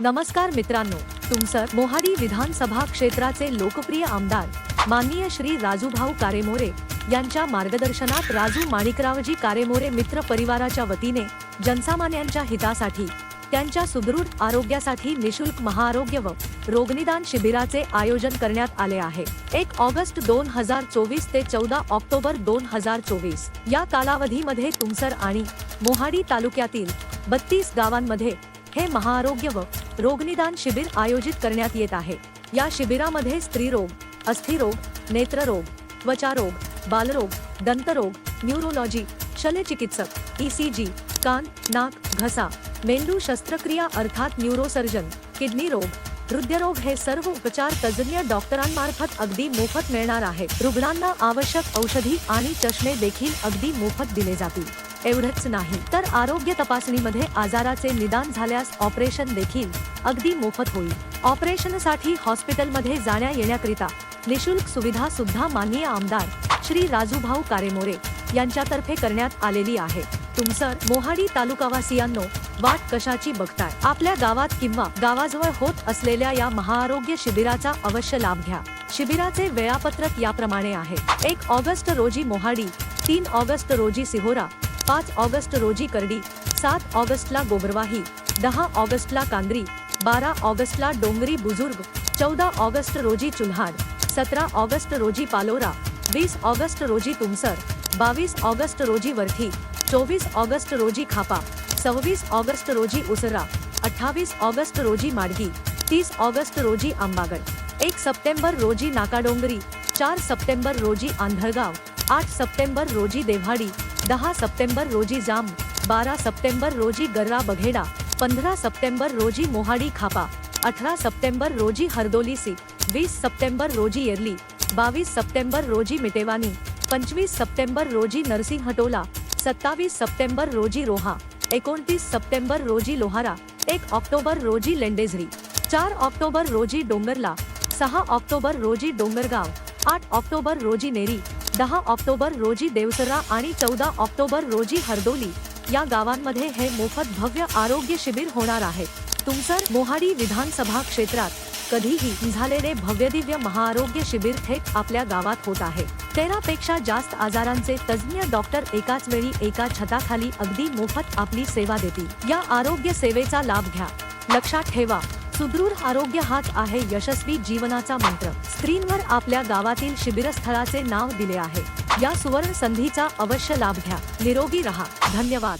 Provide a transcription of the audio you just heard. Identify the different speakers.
Speaker 1: नमस्कार मित्रांनो तुमचं मोहाडी विधानसभा क्षेत्राचे लोकप्रिय आमदार माननीय श्री राजूभाऊ कारेमोरे यांच्या मार्गदर्शनात राजू माणिकरावजी कारेमोरे मित्र परिवाराच्या वतीने जनसामान्यांच्या हितासाठी त्यांच्या सुदृढ आरोग्यासाठी निशुल्क महाआरोग्य व रोगनिदान शिबिराचे आयोजन करण्यात आले आहे. एक ऑगस्ट दोन हजार चोवीस ते चौदा ऑक्टोबर दोन हजार चोवीस या कालावधीमध्ये तुमसर आणि मोहाडी तालुक्यातील बत्तीस गावांमध्ये हे महाआरोग्य व रोगनिदान शिबिर आयोजित करण्यात येत आहे. या शिबिरामध्ये स्त्रीरोग अस्थिरोग नेत्ररोग त्वचारोग बालरोग दंतरोग न्यूरोलॉजी शल्यचिकित्सक ईसीजी कान नाक घसा मेंदू शस्त्रक्रिया अर्थात न्यूरोसर्जन किडनी रोग हृदयरोग हे सर्व उपचार तज्ज्ञ डॉक्टरांमार्फत अगदी मोफत मिळणार आहे. रुग्णांना आवश्यक औषधी आणि चष्मे देखील अगदी मोफत दिले जातील. एवढंच नाही. तर आरोग्य तपासणीमध्ये आजाराचे निदान झाल्यास ऑपरेशन देखील अगदी मोफत होईल. ऑपरेशनसाठी हॉस्पिटलमध्ये जाण्या येण्याकरिता निशुल्क सुविधा सुद्धा माननीय आमदार श्री राजूभाऊ कारेमोरे यांच्यातर्फे करण्यात आलेली आहे. तुमसर मोहाडी तालुकावासियांनो वाट कशाची बघताय? आपल्या गावात किंवा गावाजवळ होत असलेल्या या महाआरोग्य शिबिराचा अवश्य लाभ घ्या. शिबिराचे वेळापत्रक याप्रमाणे आहे. एक ऑगस्ट रोजी मोहाडी तीन ऑगस्ट रोजी सिहोरा पाच ऑगस्ट रोजी करडी, सात ऑगस्टला गोबरवाही, दहा ऑगस्टला कांद्री बारा ऑगस्टला डोंगरी बुज़ुर्ग, चौदा ऑगस्ट रोजी चुल्हाड, सतरा ऑगस्ट रोजी पालोरा, वीस ऑगस्ट रोजी तुमसर, बावीस ऑगस्ट रोजी वरठी, चोवीस ऑगस्ट रोजी खापा, सव्वीस ऑगस्ट रोजी उसरा, अठ्ठावीस ऑगस्ट रोजी माडगी, तीस ऑगस्ट रोजी आंबागड, एक सप्टेंबर रोजी नाकाडोंगरी चार सप्टेंबर रोजी आंधळगाव, आठ सप्टेंबर रोजी देव्हाडी दहा सप्टेंबर रोजी जाम बारा सप्टेंबर रोजी गर्रा बघेडा पंधरा सप्टेंबर रोजी मोहाडी खापा अठरा सप्टेंबर रोजी हरदोली सी वीस सप्टेंबर रोजी येरली बावीस सप्टेंबर रोजी मिटेवानी पंचवीस सप्टेंबर रोजी नरसिंहटोला सत्तावीस सप्टेंबर रोजी रोहा एकोणतीस सप्टेंबर रोजी लोहारा एक ऑक्टोबर रोजी लेंडेझरी चार ऑक्टोबर रोजी डोंगरला सहा ऑक्टोबर रोजी डोंगरगाव आठ ऑक्टोबर रोजी नेरी दहा ऑक्टोबर रोजी देवसरा आणि चौदा ऑक्टोबर रोजी हरदोली या गावांमध्ये हे मोफत भव्य आरोग्य शिबिर होणार आहे. तुमसर मोहाडी विधानसभा क्षेत्रात कधीही झालेले भव्यदिव्य महाआरोग्य शिबिर थेट आपल्या गावात होत आहे. तेरा पेक्षा जास्त आजारांचे तज्ज्ञ डॉक्टर एकाच वेळी एका छताखाली अगदी मोफत आपली सेवा देतील. या आरोग्य सेवेचा लाभ घ्या. लक्षात ठेवा सुदृढ आरोग्य हाच आहे यशस्वी जीवनाचा मंत्र. स्क्रीनवर आपल्या गावातील शिबिरस्थळाचे नाव दिले आहे. या सुवर्ण संधीचा अवश्य लाभ घ्या. निरोगी रहा. धन्यवाद.